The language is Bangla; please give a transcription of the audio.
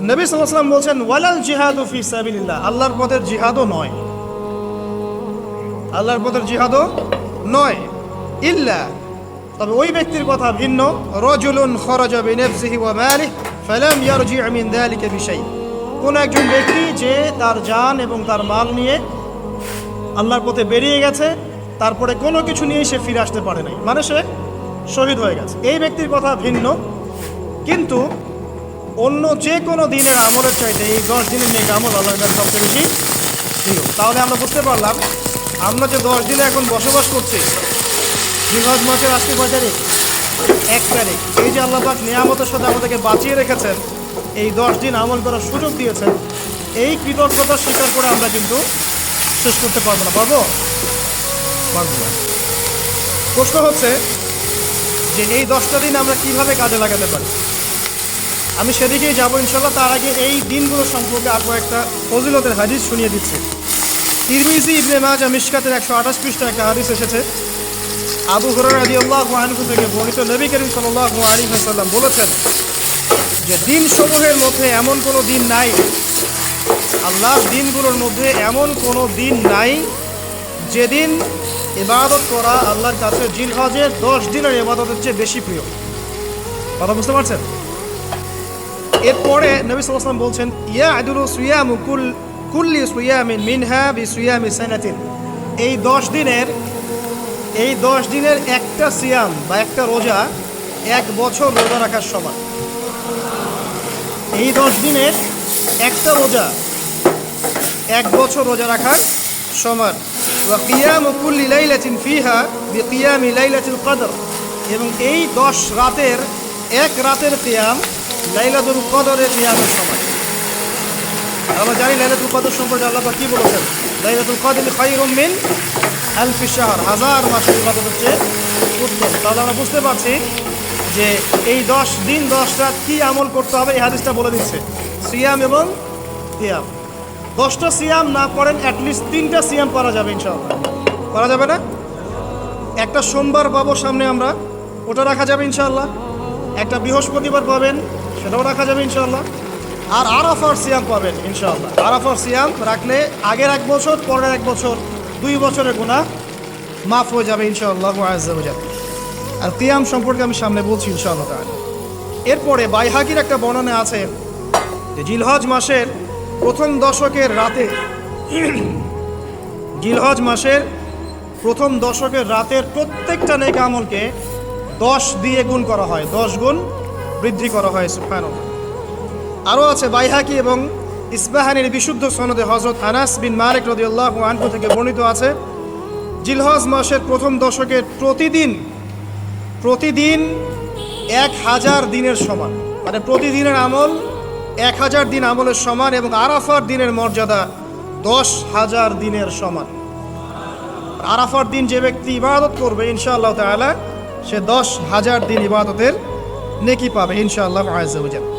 নবী সাল্লাম বলছেন, ওয়ালাল জিহাদু ফি সাবিলিল্লাহ। আল্লাহর পথের জিহাদও নয়। আল্লাহর পথের জিহাদও নয়। ইল্লা, তবে ওই ব্যক্তির কথা ভিন্ন। রজুলুন খরজা বিনাফসিহি ওয়া মালিহি ফালাম ইয়ারজি মিন যালিকা বিশাই। কোন একজন ব্যক্তি যে তার জান এবং তার মাল নিয়ে আল্লাহর পথে বেরিয়ে গেছে, তারপরে কোনো কিছু নিয়ে সে ফিরে আসতে পারে নাই। মানে সে শহীদ হয়ে গেছে। এই ব্যক্তির কথা ভিন্ন। কিন্তু অন্য যে কোনো দিনের আমলের চাইতে এই দশ দিনের নেক আমল আল্লাহর কাছে সবচেয়ে বেশি প্রিয়। তাহলে আমরা বুঝতে পারলাম, আমরা যে দশ দিনে এখন বসবাস করছি জিলহজ মাসের আজকে কয় তারিখ? এক তারিখ। এই যে আল্লাহ পাক নিয়ামতের সাথে আমাদেরকে বাঁচিয়ে রেখেছেন, এই দশ দিন আমল করার সুযোগ দিয়েছেন, এই কৃতজ্ঞতা স্বীকার করে আমরা কিন্তু শেষ করতে পারব না। পারব? পারব না। প্রশ্ন হচ্ছে যে এই দশটা দিন আমরা কীভাবে কাজে লাগাতে পারি? আমি সেদিকেই যাব, ইনশাল্লাহ। তার আগে এই দিনগুলো সম্পর্কে আর কয়েকটা ফজিলতের হাদিস শুনিয়ে দিচ্ছি। তিরমিজি ইবনে মাজা মিশকাতের একশো আঠাশ পৃষ্ঠা একটা হাদিস এসেছে। আবু হরার আদি আল্লাহ আনহু থেকে বর্ণিত নবী করিম সাল্লাহ আলী সাল্লাম বলেছেন যে দিন সমূহের মধ্যে এমন কোনো দিন নাই, আল্লাহর দিনগুলোর মধ্যে এমন কোনো দিন নাই যেদিন ইবাদত করা আল্লাহর কাছে জিলহজের দশ দিনের ইবাদতের চেয়ে বেশি প্রিয়। কথা বুঝতে পারছেন? এরপরে নবী সাল্লাম বলছেন ইয়া আদুল সুয়াম কুল, কুল্লি সুয়ামিন মিনহা বি সুয়ামি সানাতিন। এই দশ দিনের, এই দশ দিনের একটা সিয়াম বা একটা রোজা এক বছর রোজা রাখার সমান। এই দশ দিনের একটা রোজা এক বছর রোজা রাখার সমান। ওয়া কিয়াম কুল্লি লাইলাতিন ফিহা বি কিয়ামি লাইলাতুল কদর। এবং এই দশ রাতের, এক রাতের কিয়াম লাইলাতুল কদরের কিয়ামের সময়। আমরা জানি লাইলাতুল কদর সম্পর্কে আল্লাহ কি বলেছেন? লাইলাতুল কদর খায়রুম মিন আলফি শাহর। হাজার মাসের ইবাদত হচ্ছে উত্তম। তাহলে আমরা বুঝতে পারছি যে এই দশ দিন, দশ রাত কী আমল করতে হবে, এই হাদিসটা বলে দিচ্ছে। সিয়াম এবং সিয়াম দশটা সিয়াম না করেন অ্যাটলিস্ট তিনটা সিয়াম করা যাবে ইনশাআল্লাহ। করা যাবে না? একটা সোমবার পাবো সামনে আমরা, ওটা রাখা যাবে ইনশাআল্লাহ। একটা বৃহস্পতিবার পাবেন সেটাও রাখা যাবে ইনশাল্লাহ আর আরাফার সিয়াম পাবেন ইনশাআল্লাহ। আরাফার সিয়াম রাখলে আগের এক বছর, পরের এক বছর, দুই বছরের গুণা মাফ হয়ে যাবে ইনশাআল্লাহ আজাল আর তিয়াম সম্পর্কে আমি সামনে বলছি ইনশাআল্লাহ এরপরে বাইহাকির একটা বর্ণনা আছে যে জিলহজ মাসের প্রথম দশকের রাতে, জিলহজ মাসের প্রথম দশকের রাতের প্রত্যেকটা নেক আমলকে দশ দিয়ে গুণ করা হয়। দশ গুণ বৃদ্ধি করা হয় সুফান আরও আছে, বাইহাকি এবং ইসবাহানির বিশুদ্ধ সনদে হজরত আনাস বিন মালিক রদিউল্লাহ আনহু থেকে বর্ণিত আছে, জিলহজ মাসের প্রথম দশকের প্রতিদিন প্রতিদিন এক হাজার দিনের সমান। মানে প্রতিদিনের আমল এক হাজার দিন আমলের সমান এবং আরাফার দিনের মর্যাদা দশ হাজার দিনের সমান। আরাফার দিন যে ব্যক্তি ইবাদত করবে, ইনশাআল্লাহ তাআলা, সে দশ হাজার দিন ইবাদতের নেকি পাবে ইনশাআল্লাহ আজাল